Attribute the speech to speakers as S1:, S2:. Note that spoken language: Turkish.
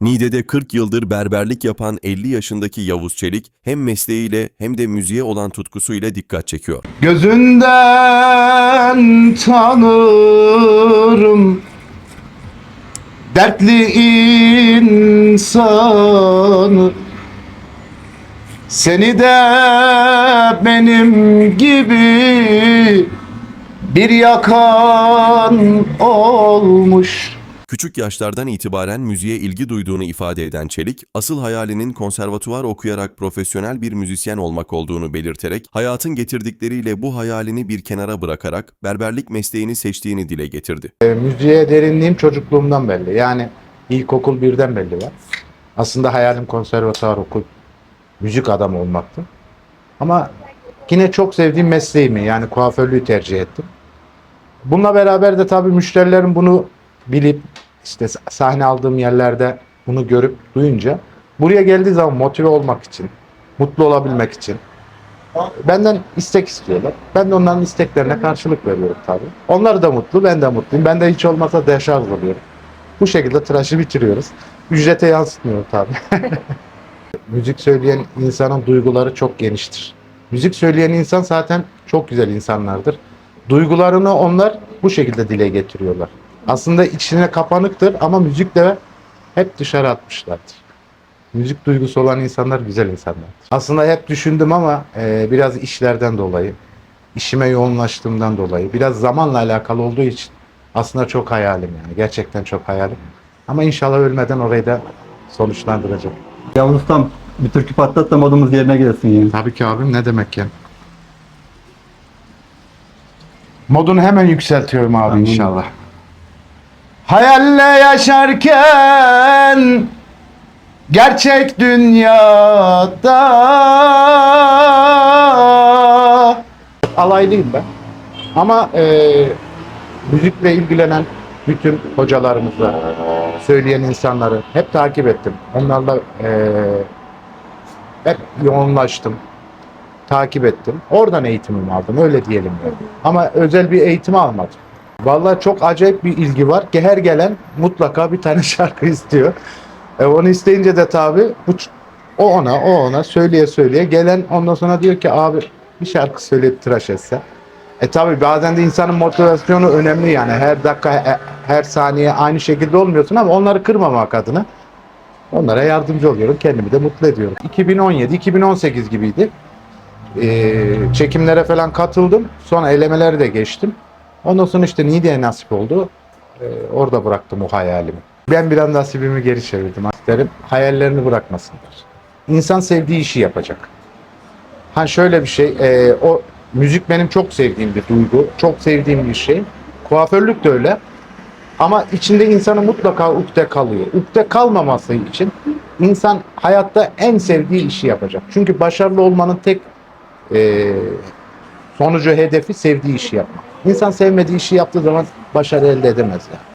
S1: Niğde'de 40 yıldır berberlik yapan 50 yaşındaki Yavuz Çelik hem mesleğiyle hem de müziğe olan tutkusuyla dikkat çekiyor.
S2: Gözünden tanırım Dertli insanı Seni de benim gibi Bir yakan olmuş
S1: Küçük yaşlardan itibaren müziğe ilgi duyduğunu ifade eden Çelik, asıl hayalinin konservatuvar okuyarak profesyonel bir müzisyen olmak olduğunu belirterek, hayatın getirdikleriyle bu hayalini bir kenara bırakarak berberlik mesleğini seçtiğini dile getirdi.
S2: E, müziğe derinliğim çocukluğumdan belli. Yani ilkokul birden belli var. Aslında hayalim konservatuar okul, müzik adamı olmaktı. Ama yine çok sevdiğim mesleğimi yani kuaförlüğü tercih ettim. Bununla beraber de tabii müşterilerin bunu bilip işte sahne aldığım yerlerde bunu görüp duyunca buraya geldiği zaman motive olmak için, mutlu olabilmek için benden istek istiyorlar. Ben de onların isteklerine karşılık veriyorum tabii. Onlar da mutlu, ben de mutluyum. Ben de hiç olmasa deşarj oluyorum. Bu şekilde tıraşı bitiriyoruz. Ücrete yansıtmıyorum tabii. Müzik söyleyen insanın duyguları çok geniştir. Müzik söyleyen insan zaten çok güzel insanlardır. Duygularını onlar bu şekilde dile getiriyorlar. Aslında içine kapanıktır ama müzikle hep dışarı atmışlardır. Müzik duygusu olan insanlar güzel insanlardır. Aslında hep düşündüm ama e, biraz işlerden dolayı, işime yoğunlaştığımdan dolayı, biraz zamanla alakalı olduğu için aslında çok hayalim yani. Gerçekten çok hayalim. Ama inşallah ölmeden orayı da sonuçlandıracağım.
S3: Yavuz Ustam bir türkü patlat da modumuz yerine gelsin yani.
S2: Tabii ki abim ne demek ya? Modunu hemen yükseltiyorum abi
S3: Tamam.
S2: inşallah. Hayalle yaşarken gerçek dünyada alaylıyım ben. Ama e, müzikle ilgilenen bütün hocalarımızı, söyleyen insanları hep takip ettim. Onlarla e, hep yoğunlaştım. Takip ettim. Oradan eğitimimi aldım. Öyle diyelim. Ama özel bir eğitim almadım. Vallahi çok acayip bir ilgi var her gelen mutlaka bir tane şarkı istiyor. E, onu isteyince de tabii bu o ona o ona söyleye söyleye gelen ondan sonra diyor ki abi bir şarkı söyleyip tıraş etse. E tabii bazen de insanın motivasyonu önemli yani her dakika her saniye aynı şekilde olmuyorsun ama onları kırmamak adına onlara yardımcı oluyorum. Kendimi de mutlu ediyorum. 2017-2018 gibiydi. Ee, çekimlere falan katıldım. Sonra elemeleri de geçtim. Ondan sonra işte Niğde'ye nasip oldu. Ee, orada bıraktım o hayalimi. Ben biraz nasibimi geri çevirdim. İsterim hayallerini bırakmasınlar. İnsan sevdiği işi yapacak. Ha şöyle bir şey, e, o müzik benim çok sevdiğim bir duygu, çok sevdiğim bir şey. Kuaförlük de öyle. Ama içinde insanı mutlaka ukde kalıyor. Ukde kalmaması için insan hayatta en sevdiği işi yapacak. Çünkü başarılı olmanın tek e, sonucu hedefi sevdiği işi yapmak. İnsan sevmediği işi yaptığı zaman başarı elde edemez yani.